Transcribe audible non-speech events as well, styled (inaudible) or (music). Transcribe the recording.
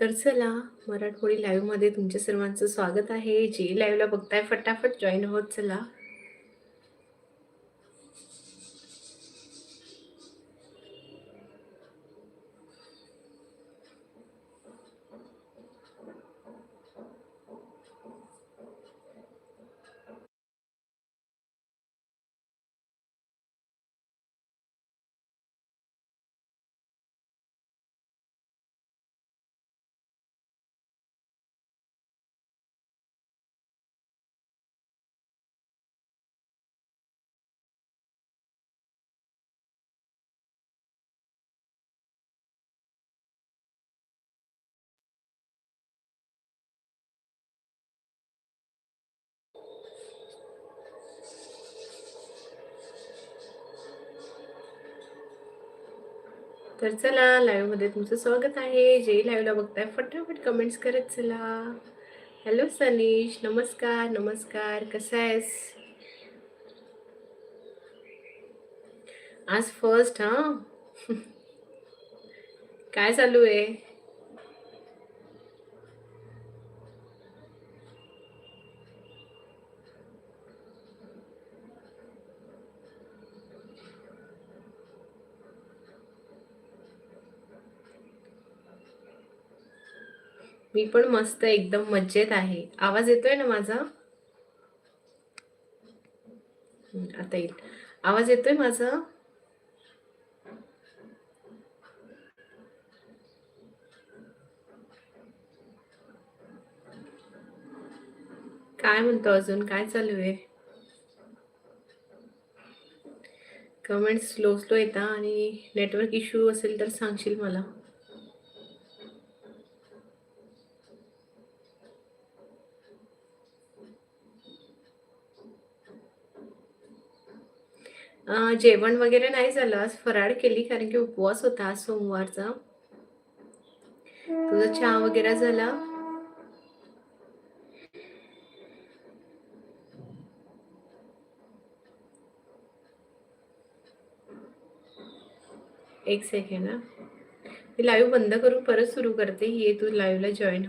तर चला मराठमोळी लाईव्हमध्ये तुमच्या सर्वांचं स्वागत आहे. जे लाईव्हला बघताय फटाफट जॉईन होत चला. तर चला लाईव्हमध्ये तुमचं स्वागत आहे. जे लाईव्हला बघताय फटाफट कमेंट्स करत चला. हॅलो सनीश नमस्कार नमस्कार. कसा आहेस? आज फर्स्ट हां? (laughs) काय चालू आहे? मी पण मस्त एकदम मज्जेत आहे. आवाज येतोय ना माझा? आता येईल. आवाज येतोय माझा? काय म्हणतो अजून? काय चालू आहे? कमेंट स्लो स्लो येता आणि नेटवर्क इश्यू असेल तर सांगशील मला. जेवण वगैरे नाही झालं. आज फराळ केली कारण की उपवास होता आज सोमवारचा. तुझा चहा वगैरे झाला? एक सेकंड ना मी लाईव्ह बंद करून परत सुरू करते. ये तू लाईव्हला जॉईन